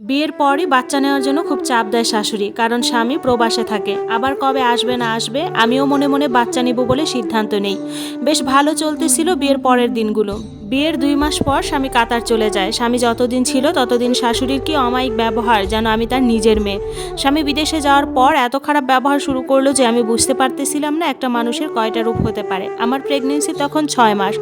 বিয়ের পরই বাচ্চা নেওয়ার জন্য খুব চাপ দেয় শাশুড়ি, কারণ স্বামী প্রবাসে থাকে। আবার কবে আসবে না আসবে, আমিও মনে মনে বাচ্চা নেব বলে সিদ্ধান্ত নেই। বেশ ভালো চলতেছিল বিয়ের পরের দিনগুলো। বিয়ের দুই মাস পর স্বামী কাতার চলে যায়। স্বামী যতদিন ছিল ততদিন শাশুড়ির কি অমায়িক ব্যবহার, যেন আমি তার নিজের মেয়ে। স্বামী বিদেশে যাওয়ার পর এত খারাপ ব্যবহার শুরু করল যে আমি বুঝতে পারতেছিলাম না একটা মানুষের কয়টা রূপ হতে পারে। আমার প্রেগনেন্সি তখন ছয় মাস।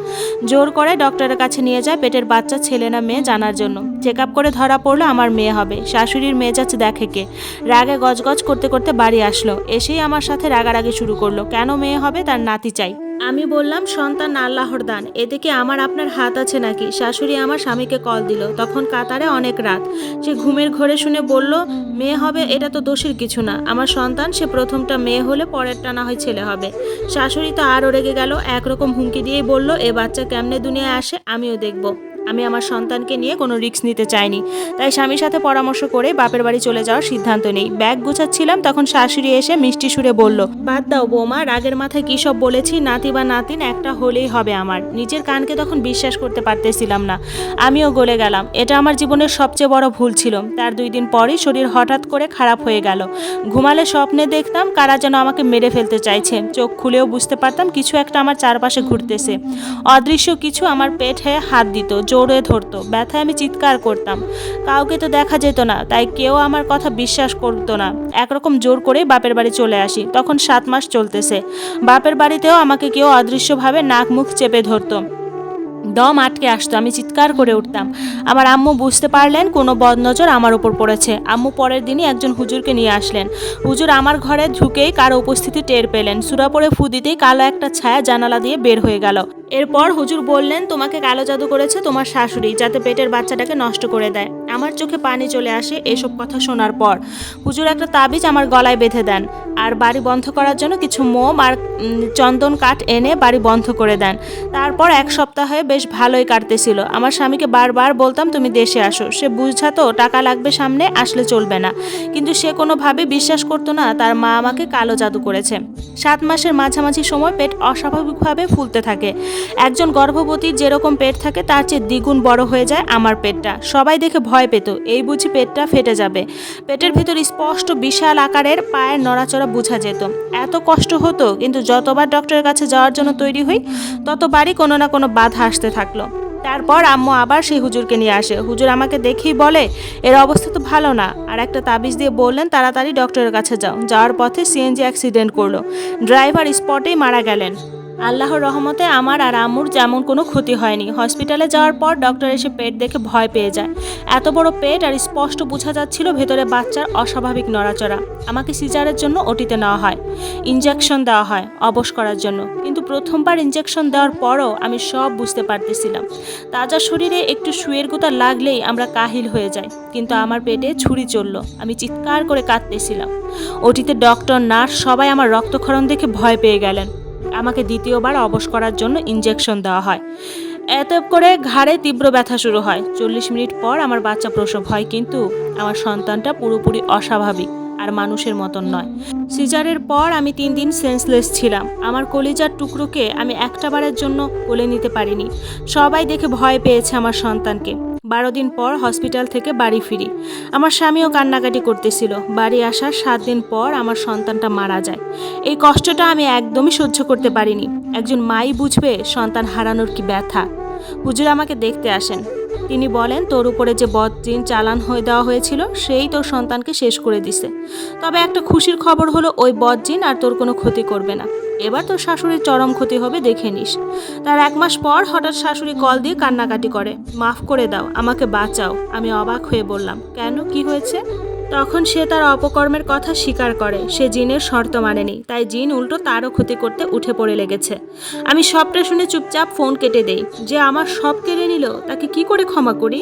জোর করে ডক্টরের কাছে নিয়ে যায় পেটের বাচ্চা, ছেলে না মেয়ে জানার জন্য। চেক আপ করে ধরা পড়ল আমার মেয়ে হবে। শাশুড়ির মেজাজ দেখে কে? রাগে গজগজ করতে করতে বাড়ি আসলো। এসেই আমার সাথে রাগারাগি শুরু করল। কেন মেয়ে হবে তার নাতি চাই। আমি বললাম, সন্তান আল্লাহর দান। এদিকে আমার আপনার হাত আছে নাকি? শাশুড়ি আমার স্বামীকে কল দিল। তখন কাতারে অনেক রাত। সে ঘুমের ঘরে শুনে বলল, মেয়ে হবে, এটা তো দোষের কিছু না। আমার সন্তান, সে প্রথমটা মেয়ে হলে পরেরটা না হয় ছেলে হবে। শাশুড়ি তো আরও রেগে গেল, একরকম হুমকি দিয়েই বলল, এ বাচ্চা কেমনে দুনিয়ায় আসে, আমিও দেখব। আমি আমার সন্তানকে নিয়ে কোনো রিস্ক নিতে চাইনি। তাই স্বামীর সাথে পরামর্শ করে বাপের বাড়ি চলে যাওয়ার সিদ্ধান্ত নেই। ব্যাগ গুছাচ্ছিলাম, তখন শাশুড়ি এসে মিষ্টি সুরে বলল, বাদ দাও বৌমা, রাগের মাথায় কী সব বলেছি, নাতি বা নাতিন একটা হলেই হবে আমার। নিজের কানকে তখন বিশ্বাস করতে পারতেছিলাম না। আমিও গলে গেলাম। এটা আমার জীবনের সবচেয়ে বড় ভুল ছিল। তার দুই দিন পরই শরীর হঠাৎ করে খারাপ হয়ে গেল। ঘুমালে স্বপ্নে দেখতাম কারা যেন আমাকে মেরে ফেলতে চাইছে। চোখ খুলেও বুঝতে পারতাম কিছু একটা আমার চারপাশে ঘুরতেছে। অদৃশ্য কিছু আমার পেটে হাত দিত। জোরে ধরতো। ব্যথায় আমি চিৎকার করতাম। কাউকে তো দেখা যেত না, তাই কেউ আমার কথা বিশ্বাস করতো না। একরকম জোর করে বাপের বাড়ি চলে আসি। তখন সাত মাস চলতেছে। বাপের বাড়িতেও আমাকে কেউ অদৃশ্যভাবে নাক মুখ চেপে ধরতো। দম আটকে আসতো, আমি চিৎকার করে উঠতাম। আমার আম্মু বুঝতে পারলেন কোনো বদনজর আমার ওপর পড়েছে। আম্মু পরের দিনই একজন হুজুরকে নিয়ে আসলেন। হুজুর আমার ঘরে ঢুকেই কারও উপস্থিতি টের পেলেন। সুরা পরে ফু দিতেই কালো একটা ছায়া জানালা দিয়ে বের হয়ে গেল। এরপর হুজুর বললেন, তোমাকে কালো জাদু করেছে তোমার শাশুড়ি, যাতে পেটের বাচ্চাটাকে নষ্ট করে দেয়। আমার চোখে পানি চলে আসে এসব কথা শোনার পর। হুজুর একটা তাবিজ আমার গলায় বেঁধে দেন। আর বাড়ি বন্ধ করার জন্য কিছু মোম আর চন্দন কাঠ এনে বাড়ি বন্ধ করে দেন। তারপর এক সপ্তাহে বেশ ভালোই কাটতেছিল। আমার স্বামীকে বারবার বলতাম, তুমি দেশে আসো। সে বুঝাতো, টাকা লাগবে সামনে, আসলে চলবে না। কিন্তু সে কোনোভাবে বিশ্বাস করতো না, তার মা আমাকে কালো জাদু করেছে। সাত মাসের মাঝামাঝি সময় পেট অস্বাভাবিকভাবে ফুলতে থাকে। একজন গর্ভবতীর যেরকম পেট থাকে, তার চেয়ে দ্বিগুণ বড় হয়ে যায় আমার পেটটা। সবাই দেখে ভয় পেত। এই বুঝি পেটটা ফেটে যাবে। পেটের ভিতর স্পষ্ট বিশাল আকারের পায়ের নড়াচড়া বোঝা যেত। এত কষ্ট হতো, কিন্তু যতবার ডক্টরের কাছে যাওয়ার জন্য তৈরি হই, ততবারই কোনো না কোনো বাধা আসতে থাকল। তারপর আম্মু আবার সেই হুজুরকে নিয়ে আসে। হুজুর আমাকে দেখেই বলে, এর অবস্থা তো ভালো না। আর একটা তাবিজ দিয়ে বললেন, তাড়াতাড়ি ডক্টরের কাছে যাও। যাওয়ার পথে সিএনজি অ্যাক্সিডেন্ট করল। ড্রাইভার স্পটেই মারা গেলেন। আল্লাহর রহমতে আমার আর আম্মুর যেমন কোনো ক্ষতি হয়নি। হসপিটালে যাওয়ার পর ডক্টর এসে পেট দেখে ভয় পেয়ে যায়। এত বড় পেট আর স্পষ্ট বোঝা যাচ্ছিল ভেতরে বাচ্চার অস্বাভাবিক নড়াচড়া। আমাকে সিজারের জন্য ওটিতে নেওয়া হয় ইঞ্জেকশন দেওয়া হয়, অবশ করার জন্য। কিন্তু প্রথমবার ইঞ্জেকশন দেওয়ার পরও আমি সব বুঝতে পারতেছিলাম। তাজা শরীরে একটু শুয়ের গোতা লাগলেই আমরা কাহিল হয়ে যাই। কিন্তু আমার পেটে ছুরি চলল। আমি চিৎকার করে কাঁদতেছিলাম। ওটিতে ডক্টর, নার্স সবাই আমার রক্তক্ষরণ দেখে ভয় পেয়ে গেলেন। আমাকে দ্বিতীয়বার অবশ করার জন্য ইঞ্জেকশন দেওয়া হয়। এত করে ঘাড়ে তীব্র ব্যথা শুরু হয়। চল্লিশ মিনিট পর আমার বাচ্চা প্রসব হয়, কিন্তু আমার সন্তানটা পুরোপুরি অস্বাভাবিক আর মানুষের মতন নয়। সিজারের পর আমি তিন দিন সেন্সলেস ছিলাম। আমার কলিজার টুকরোকে আমি একটা বারের জন্য কোলে নিতে পারিনি। সবাই দেখে ভয় পেয়েছে আমার সন্তানকে। বারো দিন পর হসপিটাল থেকে বাড়ি ফিরি। আমার স্বামীও কান্নাকাটি করতেছিল। বাড়ি আসার সাত দিন পর আমার সন্তানটা মারা যায়। এই কষ্টটা আমি একদমই সহ্য করতে পারিনি। একজন মাই বুঝবে সন্তান হারানোর কি ব্যথা। হুজুর আমাকে দেখতে আসেন। তিনি বলেন, তোর উপরে যে বদজিন চালান হয়ে দেওয়া হয়েছিল, সেই তোর সন্তানকে শেষ করে দিছে। তবে একটা খুশির খবর হলো, ওই বদজিন আর তোর কোনো ক্ষতি করবে না। এবার তোর শাশুড়ির চরম ক্ষতি হবে, দেখে নিস। তার এক মাস পর হঠাৎ শাশুড়ি কল দিয়ে কান্নাকাটি করে, মাফ করে দাও, আমাকে বাঁচাও। আমি অবাক হয়ে বললাম, কেন? কি হয়েছে? তখন সে তার অপকর্মের কথা স্বীকার করে, সে জিনের শর্ত মানেনি, তাই জিন উল্টো তারও ক্ষতি করতে উঠে পড়ে লেগেছে। আমি সবটা শুনে চুপচাপ ফোন কেটে দেই, যে আমার সব কেড়ে নিল, তাকে কি করে ক্ষমা করি?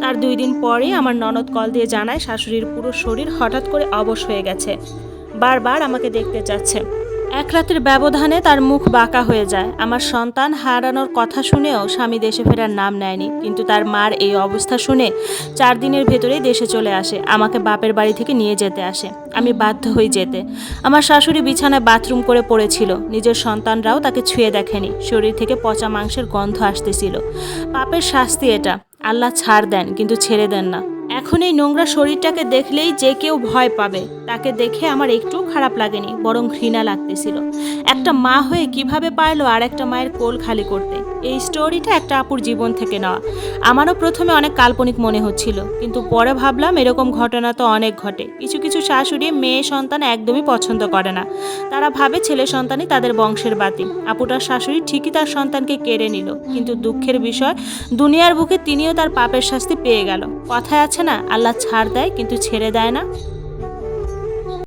তার দুই দিন পরে আমার ননদ কল দিয়ে জানায়, শাশুড়ির পুরো শরীর হঠাৎ করে অবশ হয়ে গেছে, বারবার আমাকে দেখতে চাচ্ছে। এক রাতের ব্যবধানে তার মুখ বাঁকা হয়ে যায়। আমার সন্তান হারানোর কথা শুনেও স্বামী দেশে ফেরার নাম নেয়নি। কিন্তু তার মার এই অবস্থা শুনে চার দিনের ভেতরেই দেশে চলে আসে। আমাকে বাপের বাড়ি থেকে নিয়ে যেতে আসে। আমি বাধ্য হই যেতে। আমার শাশুড়ি বিছানায় বাথরুম করে পড়েছিল। নিজের সন্তানরাও তাকে ছুঁয়ে দেখেনি। শরীর থেকে পচা মাংসের গন্ধ আসতেছিল। পাপের শাস্তি এটা। আল্লাহ ছাড় দেন, কিন্তু ছেড়ে দেন না। এখন এই নোংরা শরীরটাকে দেখলেই যে কেউ ভয় পাবে। তাকে দেখে আমার একটু খারাপ লাগেনি, বরং ঘৃণা লাগতেছিল। একটা মা হয়ে কীভাবে পারল আর একটা মায়ের কোল খালি করতে? এই স্টোরিটা একটা আপুর জীবন থেকে নেওয়া। আমারও প্রথমে অনেক কাল্পনিক মনে হচ্ছিল, কিন্তু পরে ভাবলাম এরকম ঘটনা তো অনেক ঘটে। কিছু কিছু শাশুড়ি মেয়ে সন্তান একদমই পছন্দ করে না। তারা ভাবে ছেলে সন্তানই তাদের বংশের বাতি। আপুটার শাশুড়ি ঠিকই তার সন্তানকে কেড়ে নিল, কিন্তু দুঃখের বিষয়, দুনিয়ার বুকে তিনিও তার পাপের শাস্তি পেয়ে গেল। কথায় আছে না, আল্লাহ ছাড় দেয় কিন্তু ছেড়ে দেয় না।